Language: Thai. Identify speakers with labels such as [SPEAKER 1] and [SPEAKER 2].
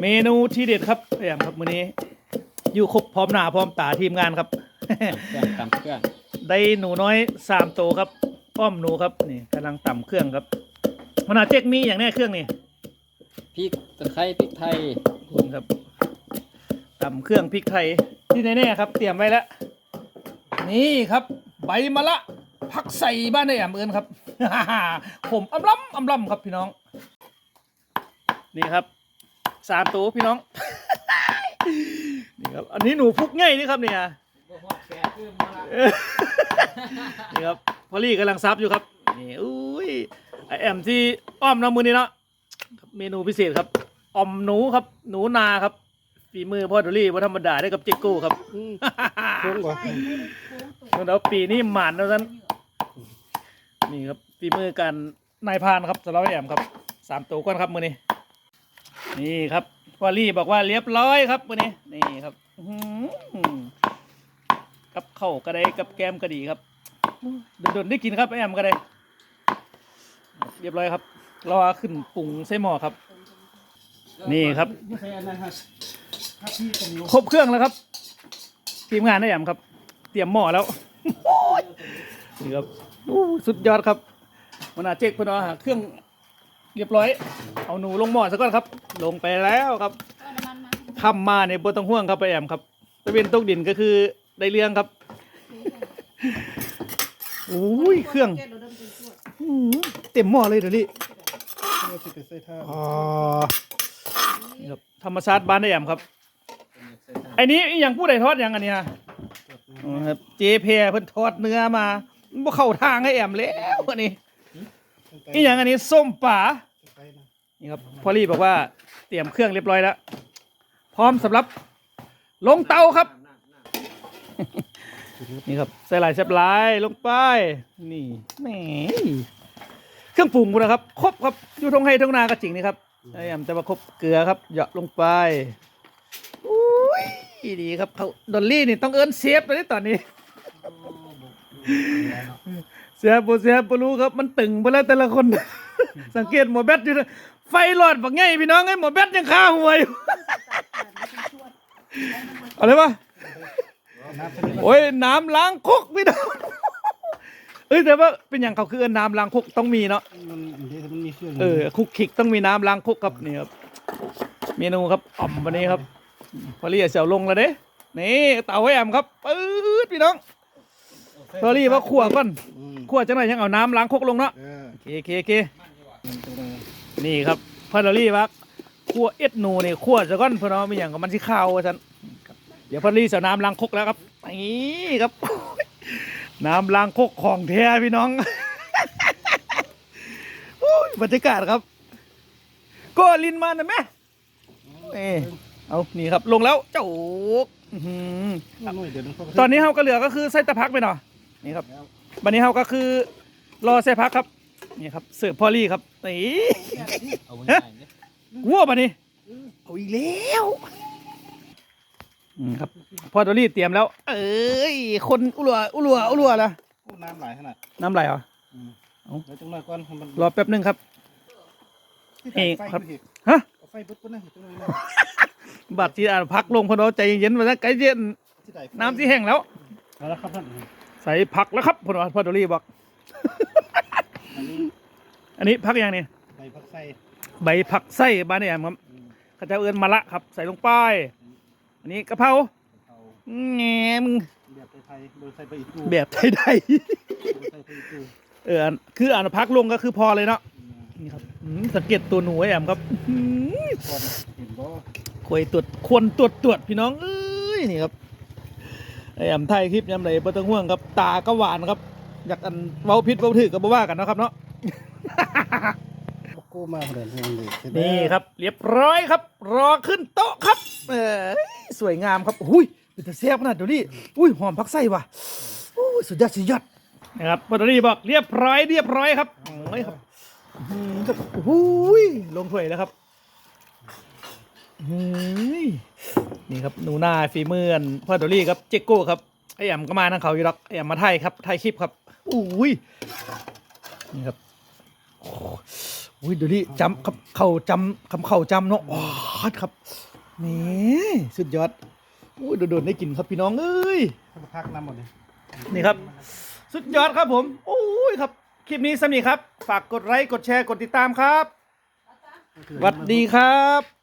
[SPEAKER 1] เมนูที่เด็ดครับแอมครับมื้อนี้ อยู่ครบพร้อมหน้าพร้อมตาทีมงานครับ
[SPEAKER 2] เครื่องตำเครื่อง
[SPEAKER 1] ได้หนูน้อยสามตัวครับ อ้อมหนูครับนี่กำลังต่ำเครื่องครับมนาเจ๊กมีอย่างแน่เครื่องนี่
[SPEAKER 2] พริกตะไคร้พริกไทย
[SPEAKER 1] คุณครับต่ำเครื่องพริกไทยที่แน่ๆครับ เตรียมไว้แล้วนี่ครับ ใบมะละผักใส่บ้านในแอมเอินครับ ผมอำล้ำอำล้ำครับพี่น้อง นี่ครับ สามตัวพี่น้อง นี่ครับ อันนี้หนูพุกง่ายนี่ครับเนี่ยนี่ครับพอลี่กำลังซับอยู่ครับ นี่อุ้ยไอแอมที่อ้อมน้ำมือนี่เนาะเมนูพิเศษครับออมหนูครับ หนูนาครับฝีมือพ่อดอลี่ว่าธรรมดาได้กับเจโก้ครับ
[SPEAKER 3] โค้งกว่า
[SPEAKER 1] แล้วปีนี้หมานแล้วนั้นนี่ครับฝีมือการนายพานครับสำหรับไอแอมครับสามตัวก้อนครับมือนี้ นี่ครับพอลลี่บอกว่าเรียบร้อยครับมือนี้นี่ครับกับเข้าวก็ได้กับแกมก็ดีครับโดนๆได้กินครับไอแอมก็ได้เรียบร้อยครับรอขึ้นปรุงใส่หม้อครับ นี่ครับ
[SPEAKER 3] ครบ
[SPEAKER 1] เครื่องแล้วครับ ทีมงานไอแอมครับ เตรียมหม้อแล้วนี่ครับสุดยอดครับมันอาเจ๊กพนอาหาเครื่อง เรียบร้อย เอาหนูลงหม้อซะก่อนครับ ลงไปแล้วครับทำมาในยบนต้องห่วงครับไอแอมครับตะเวนตกดินก็คือได้เรื่องครับโอ้ยเครื่องอื้อหือเต็มหม้อเลยเดี๋ยวนี้
[SPEAKER 3] เราจะไปใส่ท่า
[SPEAKER 1] อ๋อนี่ครับธรรมชาติบ้านได้แอมครับไอ้นี้อหย่างผู้ใดทอดอย่างอันนี้ฮะอ๋อครับเจเพเพิ่นทอดเนื้อมามันบ่เข้าทางให้แอมแล้วอันนี้อีหยังอันนี้ส้มป่า นี่ครับพอลี่บอกว่าเตรียมเครื่องเรียบร้อยแล้ว พร้อมสำหรับลงเตาครับ นี่ครับใส่ลายแซบลายลงไป นี่แหมเครื่องปรุงกูนะครับ ครบครับอยู่ทงไห้ทงนาก็จริงนี่ครับไอ้ยำแต่ว่าครบเกลือครับเหยาะลงไปอุ้ยดีครับเขาดอลลี่นี่ต้องเอิ้นเซฟเลยตอนนี้เสียบเสียบรู้ครับ มันตึงไปแล้วแต่ละคน สังเกตหมอแบตอยู่นะ ไฟหลอดบักไงพี่น้องไอ้หมอแบตยังคาหัวอยู่ อะไรวะโอ้ยน้ำล้างคกพี่น้องเอ้ยแต่ว่าเป็นอย่างเขาคือน้ำล้างคกต้องมีเนาะ
[SPEAKER 3] มันเดี๋ยวมันมีเครื่อง
[SPEAKER 1] เออคุกคิกต้องมีน้ำล้างคกครับนี่ครับเมนูครับอ่อมวันนี้ครับพอลี่เสียวลงแล้วเด้นี่เต่าไว้แอมครับปื๊ดพี่น้องพอลี่ว่าขั่วก่อน
[SPEAKER 3] อืม
[SPEAKER 1] ขั่วจังหน่อยยังเอาน้ำล้างคกลงเนาะ
[SPEAKER 3] เออ
[SPEAKER 1] โอเคโอเคโอเค นี่ครับพอลี่ว่าขั่วเอ็ดนูนี่ขั่วจะก้อนเพราะว่ามีอย่างกับมันที่ข้าวว่าฉันเดี๋ยวพอลี่เสียวน้ำล้างคกแล้วครับนี่ครับ น้ำล้างคกของแท้พี่น้องบรรยากาศครับ ก็ลินมานะแม่เอเอานี่ครับลงแล้วเจ้าตอนนี้เฮาก็เหลือก็คือไส้ตะพักไปหน่อยนี่ครับบันนี้เฮาก็คือรอไส้พักครับ นี่ครับเสิร์ฟพอลี่ครับนี่
[SPEAKER 2] เอาไว้ง่ายเนี่ย
[SPEAKER 1] วัวบันนี้เอาอีกแล้วอืมครับพอดอลี่เตรียมแล้ว เอ้ยคนอุลัวอุลัวอุลัวละ
[SPEAKER 3] น้ำไหลขนาด
[SPEAKER 1] น้ำไหลเหรอ
[SPEAKER 3] เดี๋ยวจังหน่อยก่อนมัน
[SPEAKER 1] รอแป๊บหนึงครับเอกครับฮะ
[SPEAKER 3] เอาไฟปุ๊บปุ๊บนะจังหน่อยนะ
[SPEAKER 1] บัตรที่อ่านพักลงพอเราใจเย็นๆมาแล้วไกลเย็น
[SPEAKER 3] ที่ไหน
[SPEAKER 1] น้ำที่แห้งแล้ว
[SPEAKER 3] มาแล้วครับท่าน
[SPEAKER 1] ใส่ผักแล้วครับพอพอดอลี่บอก
[SPEAKER 3] อันนี้
[SPEAKER 1] อันนี้พักอย่างนี้
[SPEAKER 3] ใบผักไส้
[SPEAKER 1] ใบผักไส้บ้านนี่แอมครับเขาจะเอื้อนมะละครับ ใส่ลงไปอันนี้กะเพรา
[SPEAKER 3] เอา
[SPEAKER 1] แงมึง
[SPEAKER 3] แบบไทยๆโดยใส่ไปอีกตู้
[SPEAKER 1] แบบไทย
[SPEAKER 3] โดยใส่ไปอีกตู้
[SPEAKER 1] ๆเอออันคืออ่านพักลงก็คือพอเลยเนาะนี่ครับอืมสังเกตตัวหนูไอ้แอมครับอื้อ
[SPEAKER 3] ก่อนเห็นบ่
[SPEAKER 1] ควยตรวจควรตรวจตรวจพี่น้องเอ้ยนี่ครับไอ้แอมไทยคลิปยำไหนบ่ต้องห่วงครับ ตาก็หวานครับ อยากอันเว้าพิษเว้าถือก็บ่ว่ากันเนาะครับเนาะ
[SPEAKER 3] โก้มาเดินทางเลยเสร็จแล้ว
[SPEAKER 1] นี่ครับ เรียบร้อยครับ รอขึ้นโต๊ะครับเออสวยงามครับอุ้ยเป็นตาแซ่บขนาดเดี๋ยวนี้อุ้ยหอมผักไส้ว่ะอุ้ยสุดยอดสุดยอดนะครับพอดีบอกเรียบร้อยเรียบร้อยครับโอ้ยครับอื้อหือครับอุ้ยลงถ้วยแล้วครับเฮ้ยนี่ครับหนูนาฝีมืออันพ่อโดรี่ครับเจโก้ครับไอแอมก็มาทั้งเขาอยู่หรอกไอแอมมาไทยครับไทยคลิปครับ อุ้ยนี่ครับโอ้อุ้ยเดี๋ยวนี้จำคำเข่าจำคำเข่าจำเนาะว้าดครับนี่สุดยอดอุ้ยโดดๆได้กินครับพี่น้องเอ้ย
[SPEAKER 3] ถ้าพักน้ำหมดเลย
[SPEAKER 1] นี่ครับ สุดยอดครับผมโอ้ยครับ คลิปนี้สำนีครับ ฝากกดไลค์กดแชร์กดติดตามครับสวัสดีครับ